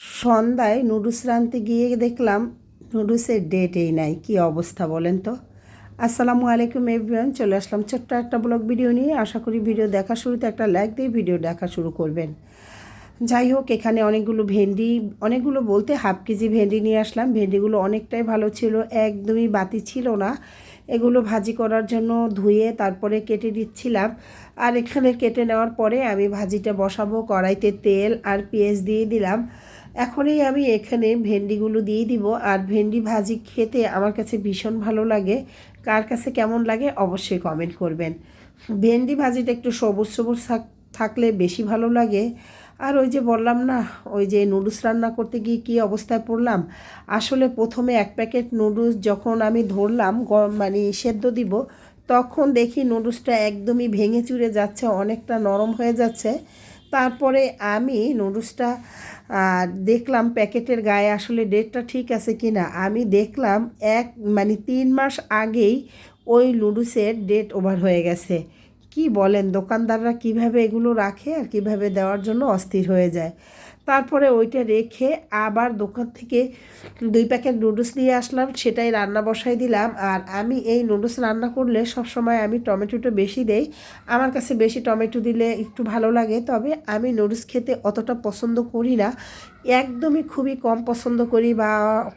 সন্ধ্যায় নুডলস রাঁধতে গিয়ে দেখলাম নুডলসের ডেটেই নাই। কি অবস্থা বলেন তো? আসসালামু আলাইকুম এভরিওয়ান চলে আসলাম ছোট্ট একটা ব্লগ ভিডিও নিয়ে। আশা করি ভিডিও দেখা শুরুতে একটা লাইক দিয়ে ভিডিও দেখা শুরু করবেন। যাই হোক, এখানে অনেকগুলো ভেন্ডি, অনেকগুলো বলতে হাফ কেজি ভেন্ডি নিয়ে আসলাম। ভেন্ডিগুলো অনেকটাই ভালো ছিল, একদমই বাতি ছিল না। এগুলো ভাজি করার জন্য ধুয়ে তারপরে কেটে দিচ্ছিলাম। আর এখানে কেটে নেওয়ার পরে আমি ভাজিটা বসাবো, কড়াইতে তেল আর পেঁয়াজ দিয়ে দিলাম। এখনই আমি এখানে ভেন্ডিগুলো দিয়ে দিব আর ভেন্ডি ভাজি খেতে আমার কাছে ভীষণ ভালো লাগে। কার কাছে কেমন লাগে অবশ্যই কমেন্ট করবেন। ভেন্ডি ভাজিটা একটু সবুজ সবুজ থাকলে বেশি ভালো লাগে। আর ওই যে বললাম না, ওই যে নুডলস রান্না করতে গিয়ে কী অবস্থায় পড়লাম? আসলে প্রথমে এক প্যাকেট নুডলস যখন আমি ধরলাম মানে সেদ্ধ দিব, তখন দেখি নুডলসটা একদমই ভেঙে চুরে যাচ্ছে, অনেকটা নরম হয়ে যাচ্ছে। তারপরে আমি নুডলসটা দেখলাম প্যাকেটের গায়ে আসলে ডেটটা ঠিক আছে কি না আমি দেখলাম এক মানে তিন মাস আগেই ওই নুডলসের ডেট ওভার হয়ে গেছে। কি বলেন, দোকানদাররা কীভাবে এগুলো রাখে আর কীভাবে দেওয়ার জন্য অস্থির হয়ে যায়। তারপরে ওইটা রেখে আবার দোকান থেকে দুই প্যাকেট নুডলস নিয়ে আসলাম, সেটাই রান্না বসাই দিলাম। আর আমি এই নুডলস রান্না করলে সব সময় আমি টমেটোটা বেশি দেই। আমার কাছে বেশি টমেটো দিলে একটু ভালো লাগে, তবে আমি নুডলস খেতে অতটা পছন্দ করি না। একদমই খুবই কম পছন্দ করি বা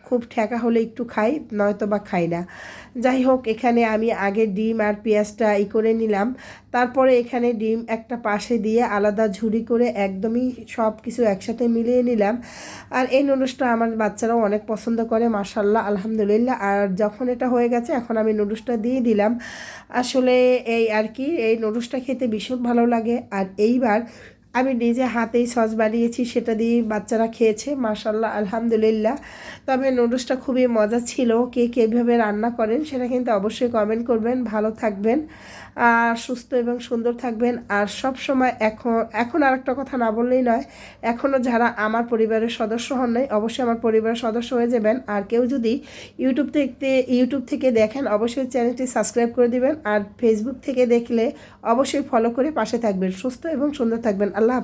খুব ঠেকা হলে একটু খাই, নয়তো বা খাই না। যাই হোক, এখানে আমি আগে ডিম আর পেঁয়াজটা ই করে নিলাম। তারপরে এখানে ডিম একটা পাশে দিয়ে আলাদা ঝুড়ি করে একদমই সব কিছু একসাথে মিলিয়ে নিলাম। আর এই নুডলসটা আমার বাচ্চারাও অনেক পছন্দ করে মাসাল্লাহ আলহামদুলিল্লাহ। আর যখন এটা হয়ে গেছে, এখন আমি নুডলসটা দিয়ে দিলাম। আসলে এই আর কি, এই নুডলসটা খেতে ভীষণ ভালো লাগে। আর এইবার আমি নিজে হাতেই সস বানিয়েছি, সেটা দিয়ে বাচ্চারা খেয়েছে মাসাল্লাহ আলহামদুলিল্লাহ। তবে নুডলসটা খুবই মজা ছিল, কে কীভাবে রান্না করেন সেটা কিন্তু অবশ্যই কমেন্ট করবেন। ভালো থাকবেন, আর সুস্থ এবং সুন্দর থাকবেন। আর সব সময় এখন এখন আর একটা কথা না বললেই নয় এখনও যারা আমার পরিবারের সদস্য হন নাই, অবশ্যই আমার পরিবারের সদস্য হয়ে যাবেন। আর কেউ যদি ইউটিউব থেকে ইউটিউব থেকে দেখেন, অবশ্যই চ্যানেলটি সাবস্ক্রাইব করে দিবেন। আর ফেসবুক থেকে দেখলে অবশ্যই ফলো করে পাশে থাকবেন। সুস্থ এবং সুন্দর থাকবেন। আল্লাহ la